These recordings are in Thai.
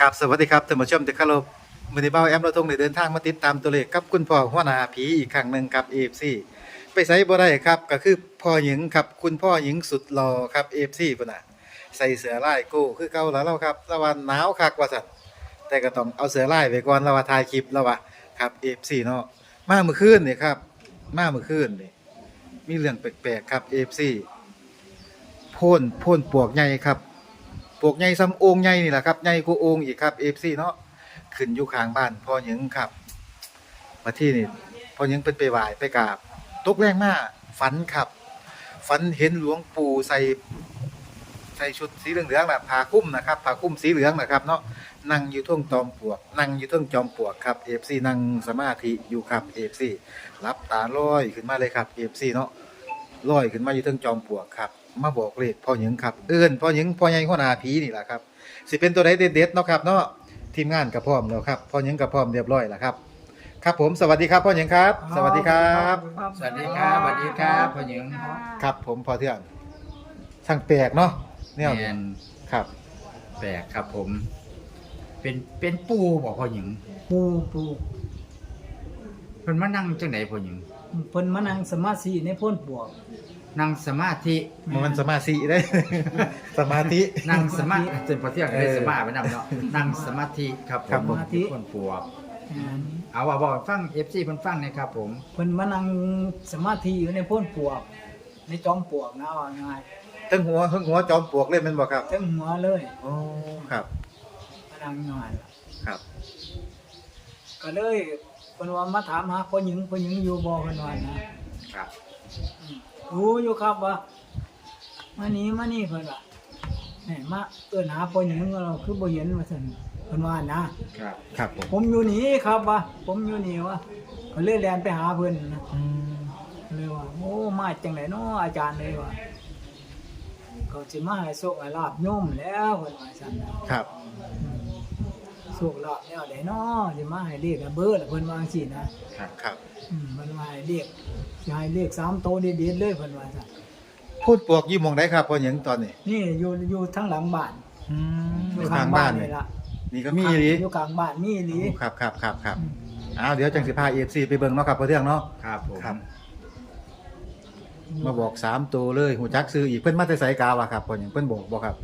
กับสวัสดีครับท่านผู้ชมที่เคารพมือนี้เบ้าแอมเราทงได้เดินทางมาติดตามตัวเลขกับคุณพ่อหัวหน้าผีอีกครั้งหนึ่งครับ AFC ไปไสบ่ได้ครับก็คือพ่อหญิงครับคุณพ่อหญิงสุดหล่อครับ AFC พุ่นน่ะใส่เสื้อลายโก้คือเก่าแล้วเราครับละวันหนาวคักว่าซั่นแต่ก็ต้องเอาเสื้อลายไว้ก่อนแล้วว่าถ่ายคลิปแล้วว่าครับ AFC เนาะมาเมื่อคืนนี่ครับ มาเมื่อคืนนี่มีเรื่องแปลกๆครับ AFC โพ่นพ่นปวกใหญ่ครับ วกใหญ่ซ้ำโอ่งใหญ่นี่แหละครับใหญ่กว่าโอ่งอีกครับ FC เนาะขึ้นอยู่ข้างบ้านพ่อหยังครับ มาที่นี่พ่อหยังเป็นไปไหวไปกราบตกแรงมากฝันครับ ฝันเห็นหลวงปู่ใส่ใส่ชุดสีเหลืองๆน่ะผ้าคลุ้มนะครับผ้าคลุ้มสีเหลืองนะครับเนาะนั่งอยู่ท่วงจอมปลวก นั่งอยู่ท่วงจอมปลวกครับ FC นั่งสมาธิอยู่ครับ FC รับตาลอยขึ้นมาเลยครับ FC เนาะลอยขึ้นมาอยู่เทิงจอมปลวกครับ มาบอกเลขพ่อหญิงครับเอื้อนพ่อหญิงพ่อใหญ่หัวหน้าผีนี่แหละครับสิเป็นตัวใดเด็ดๆเนาะครับเนาะทีมงานกับพร้อมแล้วครับพ่อหญิงกับพร้อมเรียบร้อยแล้วครับ ครับผมสวัสดีครับพ่อหญิงครับ สวัสดีครับ สวัสดีครับสวัสดีครับพ่อหญิงครับผมพอเที่ยงช่างแปลกเนาะเนี่ยแมนครับแปลกครับผม เป็นเป็นปูบอกพ่อหญิงปูปูเพิ่นมานั่งจังไดพ่อหญิงเพิ่นมานั่งสมาธิในโพ้นปวก นั่งสมาธิมันสมาธิได้ สมาธิ นั่งสมาธิจนพอเที่ยงได้สมาธิไปนำเนาะนั่งสมาธิครับผมครับผมเป็นคนปวกอ่าเอาว่าบอกฟัง FC เพิ่นฟังหนะครับผมเพิ่นมานั่งสมาธิอยู่ในโพ้นปวก ในจอมปลวกนะว่าง่ายทั้งหัวทั้งหัวจอมปลวกเลยแมันบอกครับทั้งหัวเลยโอ้ครับมานั่งนอนครับ ก็เลยเพิ่นว่ามาถามหาพ่อหญิงพ่อหญิงอยู่บ่เพิ่นว่านะครับอืม รู้อยู่ครับว่ามานี่มานี่เพิ่นว่าแหมมาเอิ้นหาพ่อหญิงเราคือบ่เห็นว่าซั่นเพิ่นว่านะครับ ครับผมผมอยู่นี่ครับว่าผมอยู่นี่ว่าก็เลยแลนไปหาเพิ่นนะอืมเลยว่าโอ้มาจังไหนเนาะอาจารย์เลยว่าก็สิมาให้โชคให้ลาบโยมแล้วเพิ่นว่าซั่นนะครับ อืม โชคลาบแนวใดเนาะสิมาให้เลขเบอร์ละเพิ่นว่าจังซี่นะครับครับอืมเพิ่นว่าให้เลขสิให้เลข3โตวเด็ดๆเลยเพิ่นว่าซั่นพูดปลวกอยู่หมองได้ครับพ่อหญิงตอนนี้นี่อยู่อยู่ทางหลังบ้านอืมออยู่ยู่ข้าข้างงบ้าบ้านนนี่นี่ล่ะนี่ก็มีอีหลีอยู่กลางบ้านมีอีหลีครับครับครับครับอืมอ้าวเดี๋ยวจังสิพา FC ไปเบิ่งเนาะครับเพื่อเรื่องเนาะครับผมครับ มาบอกสามตัวเลยหูจักซื้ออีกเพิ่นมาแต่ไสกาวะครับเพิ่นหยังเพิ่นบอกบ่ครับ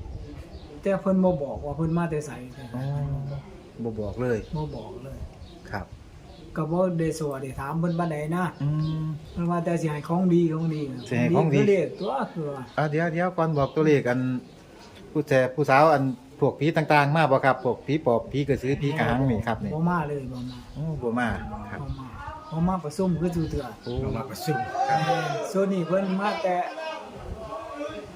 แต่เพิ่นบ่บอกว่าเพิ่นมาแต่ไสอ๋อ บ่บอกเลยบ่บอกเลยครับก็บ่ได้สวัสดีถามเพิ่นปานใดนะอืมเพิ่นว่าแต่สิให้ของดีของดีสิให้ของดีคือเลขตัวคือว่าอะเดี๋ยวเดี๋ยวก่อนบอกตัวเลขกัน ผู้แทผู้สาวอันพวกผีต่างๆ มาบ่ครับพวกผีปอบผีกระสือผีกระหังนี่ครับนี่บ่มาเลยบ่มาโอ้บ่มาครับ บ่มาบ่มาประชุมคือจู่เถื่อโอ้เรามาประชุมส่วนนี้เพิ่นมาแต่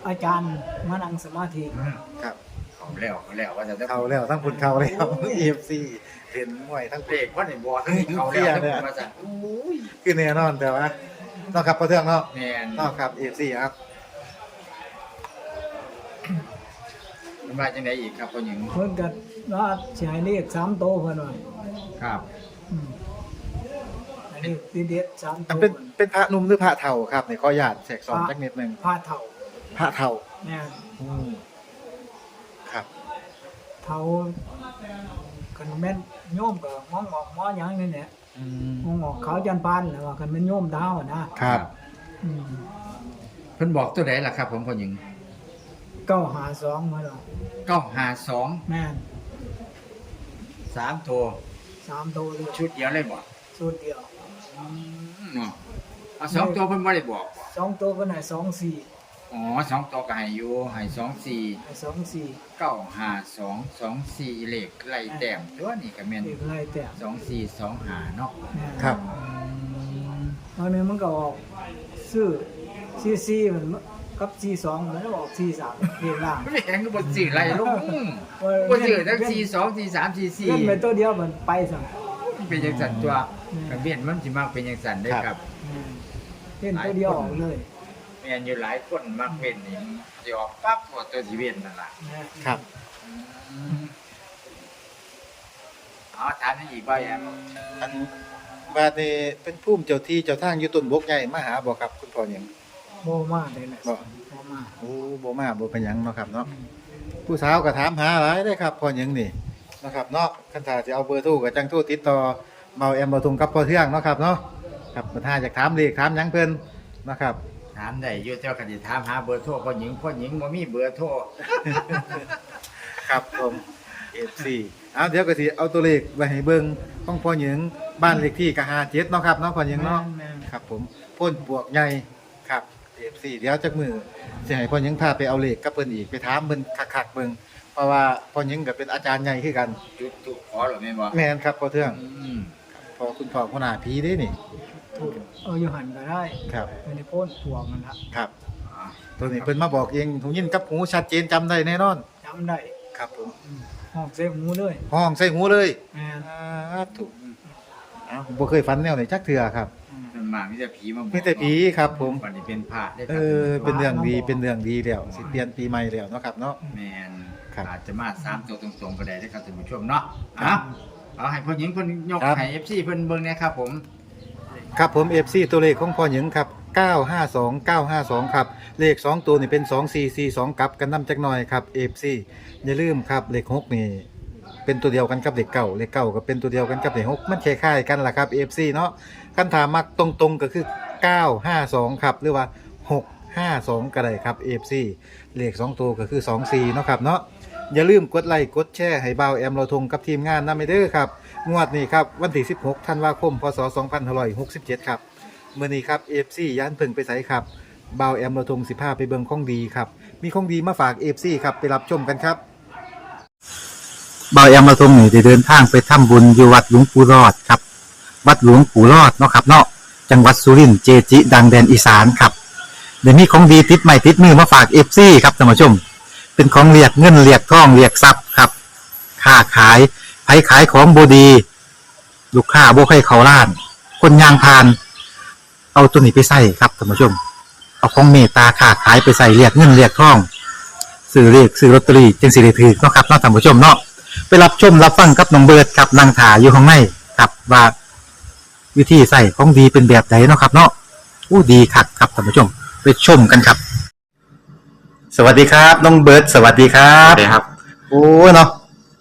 อาจารย์มานั่งสมาธิ อืมครับ เอาแล้วเอาแล้วว่าจะได้เข้าแล้วทั้งพุ่นเข้าแล้ว EFC เห็นมวยทั้งเบรกว่าในบอลเอาแล้วเนี่ยมาจากอุ้ยคือแน่นอนแต่ว่าเนาะครับพ่อเทืองเนาะแมนเนาะครับ EFC ครับมันมาจังไดอีกครับพ่อหญิงเพิ่นก็ว่าสิให้เลข3โตวเพิ่นว่าครับอืมอันนี้เด็ดๆ3โตอันวเป็นเป็นพระหนุ่มหรือพระเฒ่าครับในขออนุญาตแทรกซ้อนจักนิดหนึงผ้าเฒ่าพระเฒ่าแม่นอืมครับ เฒ่าคันแม่นโยมก็มองออกหมอหยังนี่แหละอืมมองออกขาวจันปานแล้วว่าคันแม่นโยมเฒ่าอะนะครับ อืมเพิ่นบอกตัวไหนล่ะครับ ผมพ่อหญิง952มาแล้วเก้าหาสองแม่นสามตัวสามโตวเลยชุดเดียวเลยบ่ชุดเดียว อืมเนาะเอาสองตัวเพิ่นบ่ได้บอกบ่สองตัวเพิ่นให้สองสี่ อ๋อสองตัวก็ให้อยู่ให้สองสี่ให้สองสี่เก้าห้าสองสองสี่เลขไล่แต้มตัวนี้ก็แม่นเด็กไล่แต่สองสี่สองห้าเนาะแม่นครับ ตอนนี้มันก็ออกซื้อสี่สี่มันกับสี่สองมันก็ออกสี่สามเรียงล่าง ไม่เห็นก็บ่สื่อไล่ลงบ่สื่อทั้งสี่สองสี่สามสี่สี่เล่นไปตัวเดียวมันไปสั่งเป็นจังซั่นตัวก็เวียนมันสิมักเป็นจังซั่นเด้อครับ เล่นตัวเดียวออกเลย แม่นอยู่หลายคนมักเป็นนี่สิออกปั๊บหมดตัวสิเวียนนั่นล่ะครับ เอาถามได้อีกบ่แอมอันบาดนี้เป็นภูมิเจ้าที่เจ้าทางอยู่ต้นบกใหญ่มาหาบ่ครับ คุณพ่อหยังโมมาเลยแหละบ่โมมาโอ้บ่มาบ่เป็นหยังเนาะครับเนาะผู้สาวก็ถามหาหลายเด้อครับพ่อหยังนี่นะครับเนาะคันถ้าจะเอาเบอร์โทรก็จังโทรติดต่อเบาแอมเราทงกับพ่อเทืองเนาะครับเนาะครับถ้าอยากถามเลขถามหยังเพิ่นนะครับ ถามได้อยู่แต่ว่าก็สิถามหาเบอร์โทรพ่อหญิงพ่อหญิงบ่มีเบอร์โทร ครับผม F4 เอาเดี๋ยวก็สิเอาตัวเลขไว้ให้เบิ่งของพ่อหญิงบ้านเลขที่ก็57เนาะครับเนาะพ่อหญิงเนาะแม่นครับ ผมพ่นปวกใหญ่ครับ F4 เดี๋ยวจักมือสิให้พ่อหญิงพาไปเอาเลขกับเพิ่นอีกไปถามเพิ่นคักๆเบิ่งเพราะว่าพ่อหญิงก็เป็นอาจารย์ใหญ่คือกัน จุดทุกขอหรือไม่นบ่แม่นครับพ่อเทืองอืมพอคุณพ่อหัวหน้าผีเด้นี่ ถูกเอออยู่หันก็ได้ครับไม่ได้โพ้นปวกนั่นละครับอ่าตัวนี้เพิ่นมาบอกเองหูยินกับหูชัดเจนจำได้แน่นอน จำได้ครับผมอืมห้องเซฟหูเลยห้องใส่หูเลยแม่นอ่าถูกเอ้าบ่เคยฝันแนวไหนจักเทื่อครับอืม มันมามีแต่ผีมาบอกมีแต่ผีครับผม วันนี้เป็นพระได้เออเป็นเรื่องดีเป็นเรื่องดีแล้วสิเปลี่ยนปีใหม่แล้วเนาะครับเนาะ แมนครับ อาจจะมาสามตัวตรงๆก็ได้ได้อครับท่านผู้ชมเนาะเอาเอาให้พ่อหญิงเพิ่นยกครับให้ FC เพิ่นเบิ่งเนะครับผม ครับผม FC ตัวเลขของพ่อหญิงครับ 952 952 ครับ เลข 2 ตัวนี่เป็น 2442กลับกันนำจักหน่อยครับ FC อย่าลืมครับเลข6นี่เป็นตัวเดียวกันกับเลขเก่าเลขเก่าก็เป็นตัวเดียวกันกับเลข6มันคล้ายๆกันล่ะครับ FC เนาะคันถามมักตรงๆก็คือ 952 ครับ หรือว่า 652 ก็ได้ครับ FC เลข 2 ตัวก็คือ 24เนาะครับเนาะอย่าลืมกดไลค์กดแชร์ให้บ่าวแอมเราทงกับทีมงานนำไปเด้อครับ งวดนี้ครับวันที่ 16 ธันวาคม พศ 2567 ครับเมื่อนี้ครับ FC ย่านพิ่งไปใส่ครับเบาแอมเราทง15ไปเบิงของดีครับ มีของดีมาฝาก FC ครับไปรับชมกันครับเบาแอมเราทงนี่ได้เดินทางไปทำบุญอยู่วัดหลวงปู่รอดครับ วัดหลวงปู่รอดเนาะครับเนาะจังหวัดสุรินทร์เจจิ ดังแดนอีสานครับเดี๋ยวมีของดีติดใหม่ติดมือมาฝาก FC ครับท่านผู้ชม เป็นของเรียกเงินเรียกทองเรียกทรัพย์ครับ ค้าขาย ไผขายของบดี ลูกค้าบ่ใครเขาล้าน คนยางพาน เอาตัวนี้ไปใส่ครับท่านผู้ชม เอาของเมตตาค้าขายไปใส่เรียกเงินเรียกทองซื้อเรียกซื้อลอตเตอรี่จึงสิได้ถือเนาะครับเนาะท่านผู้ชมเนาะไปรับชมรับฟังกับน้องเบิร์ดครับนางถาอยู่ข้างในครับว่าวิธีใส่ของดีเป็นแบบไหนเนาะครับ เนาะอู้ดีคักครับท่านผู้ชม ไปชมกันครับ สวัสดีครับน้องเบิร์ดสวัสดีครัครับบครับ โอ้เนาะ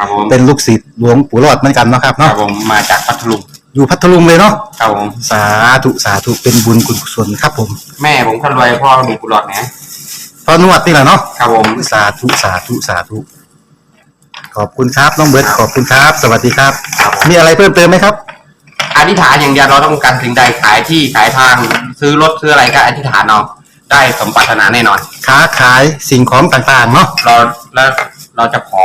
ครับผมเป็นลูกศิษย์หลวงปู่รอดเหมือนกันเนาะครับครัเนาะบผมมาจากพัทลุงอยู่พัทลุงเลยเนาะครับผมสาธุสาธุเป็นบุญกุศลครับผมแม่ผมคนรวยพ่อมีกุหลาบนะพอนวดนี่แหละเนาะครับผม สาธุสาธุสาธุขอบคุณครับน้องเบิร์ดขอบคุณครับ สวัสดีครับ ครับผม มีอะไรเพิ่มเติมไหมครับ อธิษฐานอย่างเดียวเราต้องการสิ่งใดขายที่ขายทางซื้อรถซื้ออะไรก็อธิษฐานเอาได้สมปรารถนาแน่นอน ค้าขายสิ่งของต่างๆเนาะเราแล้วเราจะขอ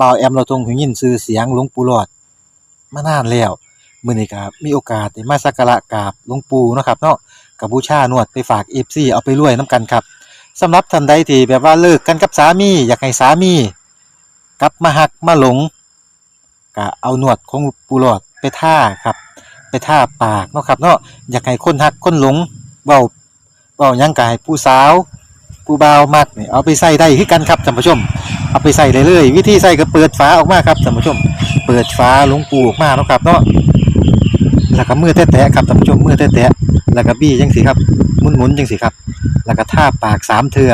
บ่าวแอมเราทรงหูยินชื่อเสียงหลวงปู่หลอดมานานแล้วมื้อนี้ก็มีโอกาสได้มาสักการะกราบหลวงปู่เนาะครับเนาะก็บูชานวดไปฝาก FC เอาไปรวยนํกันครับสำหรับท่านใดที่แบบว่าเลิกกันกับสามี อยากให้สามี กลับมาหักมาหลงก็เอาหนวดของปูหลอดไปท่าครับ ไปท่าปากเนาะครับเนาะอยากให้คนหักคนหลงเว้าเว้ายังกายผู้สาว ผู้บ่าวมักนี่เอาไปใส่ได้คือกันครับท่านผู้ชม เอาไปใส่เลยเลยวิธีใส่ก็เปิดฝาออกมาครับท่านผู้ชม เปิดฝาหลวงปูออกมาเนาะครับเนาะแล้วก็มือแตะๆครับท่านผู้ชมมือแตะๆแล้วก็บี้จังสิครับหมุนๆจังสิครับ แล้วก็ท่าปากสามเทือ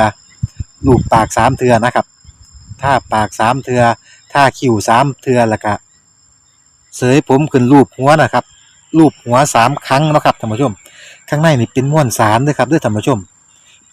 ลูบปากสามเทือนะครับท่าปากสามเทือท่าคิ้วสามเทือแล้วก็เสยผมขึ้นรูปหัวนะครับรูปหัวสามครั้งเนาะครับท่านผู้ชม ข้างในนี่เป็นม้วนสารด้วยครับด้วยท่านผู้ชม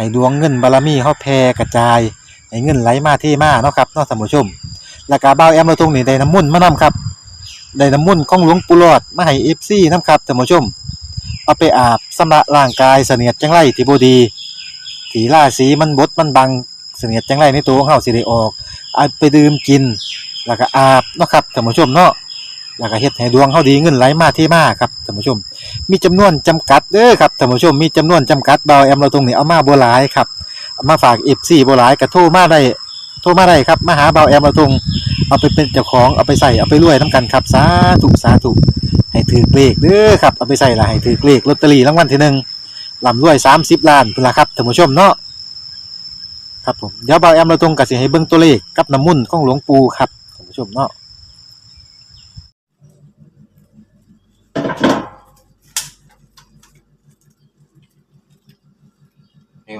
ให้ดวงเงินบารมีเฮาแผ่กระจาย ให้เงินไหลมาเทมาเนาะครับเนาะท่านผู้ชม แล้วก็เบาแอมเราทงนี่ได้น้ำมุ่นมานํครับได้น้ำมุ่นของหลวงปู่หลอดมาให้เอฟซีนํครับท่านผู้ชม เอาไปอาบสำระร่างกายเสนียดจังไรที่บดีถีล่าสีมันบดมันบังเสนียดจังไรในตัวของเฮาสิได้ออกเอาไปดื่มกิน แล้วก็อาบเนาะครับท่านผู้ชมเนาะ แล้วก็เฮ็ดให้ดวงเฮาดีเงินไหลมาเทมาครับท่านผู้ชม มีจำนวนจำกัดเด้อครับท่านผู้ชมมีจำนวนจำกัดเบาแอมเราตรงนี้เอามาบ่หลายครับเอามาฝาก FC บ่หลายก็โทรมาได้โทรมาได้ครับมาหาเบาแอมเราตรงเอาไปเป็นเจ้าของเอาไปใส่เอาไปรวยนํกันครับสาธุสาธุให้ถือเลขเด้อครับเอาไปใส่ละให้ถือเลขลอตเตอรี่รางวัลที่หนึ่งลำรวย30ล้านพุ่นละครับท่านผู้ชมเนาะครับผมเดี๋ยวเบาแอมเราตรงกับสิให้เบิ่งตัวเลขกับน้ำมุ่นของหลวงปู่ครับท่านผู้ชมเนาะ นี่หลวง